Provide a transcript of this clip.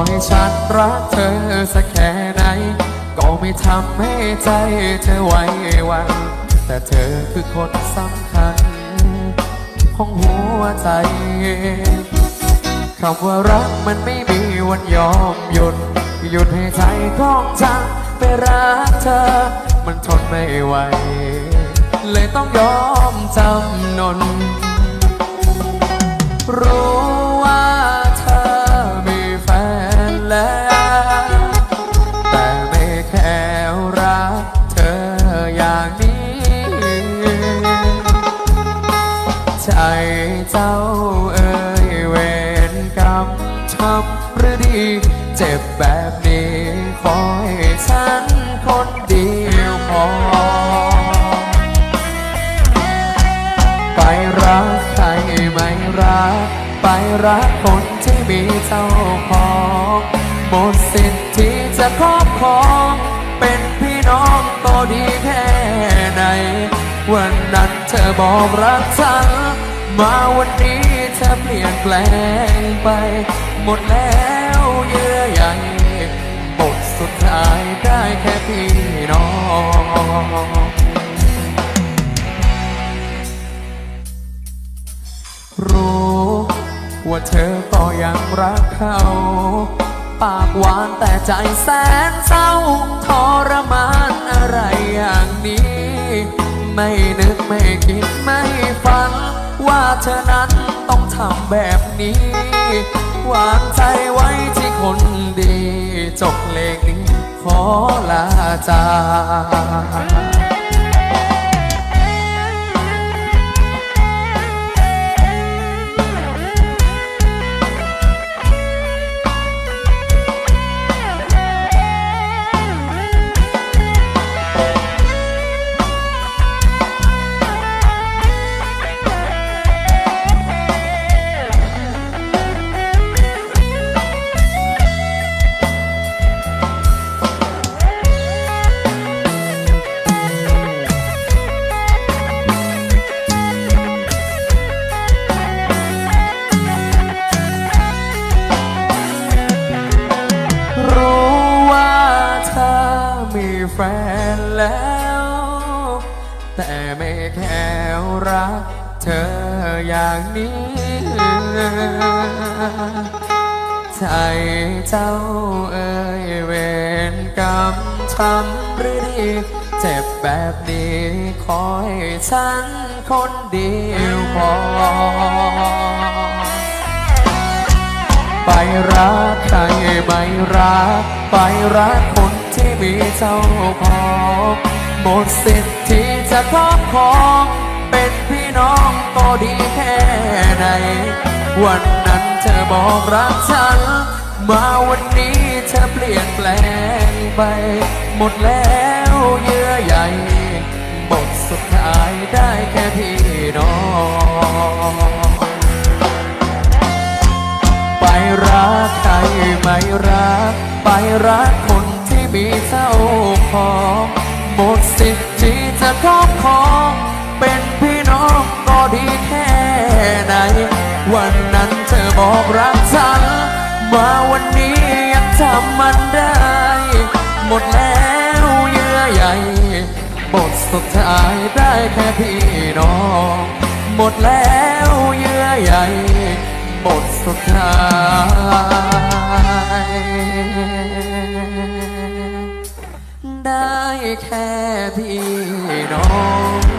อยฉันรักเธอสักแค่ไหน ก็ไม่ทำให้ใจเธอไว้วางแต่เธอคือคนสำคัญ ของหัวใจคำว่ารักมันไม่มีวันยอมหยุด หยุดให้ใจของฉันไปรักเธอ มันทนไม่ไหว เลยต้องยอมจำนนรู้ ใจเจ้าเอ่ยเวรกรรมทำหรือดี เจ็บแบบนี้ขอให้ฉันคนเดียวพอ ไปรักใครไม่รัก ไปรักคนที่มีเจ้าของหมดสิทธิ์ที่จะครอบครองเป็น เธอบอกรักฉันมาวันนี้เธอเปลี่ยนแปลงไป หมดแล้วเยื่อใยบทสุดท้ายได้แค่พี่น้องรู้ว่าเธอก็ยังรักเขา ปากหวานแต่ใจแสนเศร้าทรมาน ไม่นึกไม่คิดไม่ฝัน ว่าเธอนั้นต้องทำแบบนี้ วางใจไว้ที่คนดี จบเลงนี้ขอลาจาก แต่ไม่แค่รักเธออย่างนี้ ใจเจ้าเอ่ยเวรกรรมทำหรือดีเจ็บแบบนี้ขอให้ฉันคนเดียวพอ ไปรักใครไม่รัก ไปรักคนที่มีเจ้าขอหมดสิทธิ จะครอบครองเป็นพี่น้องก็ดีแค่ไหน วันนั้นเธอบอกรักฉัน มาวันนี้เธอเปลี่ยนแปลงไป หมดแล้วเยื่อใยบทสุดท้ายได้แค่พี่น้องไปรักใครไม่รัก ไปรักคนที่มีเจ้าของหมดสิท ครอบคองเป็นพี่น้องก็ดีแค่ไหน วันนั้นเธอบอกรักฉันมาวันนี้ยังทำมันได้ หมดแล้วเยื่อใหญ่บทสุดท้ายได้แค่พี่น้อง หมดแล้วเยื่อใหญ่บทสุดท้ายได้แค่พี่ on.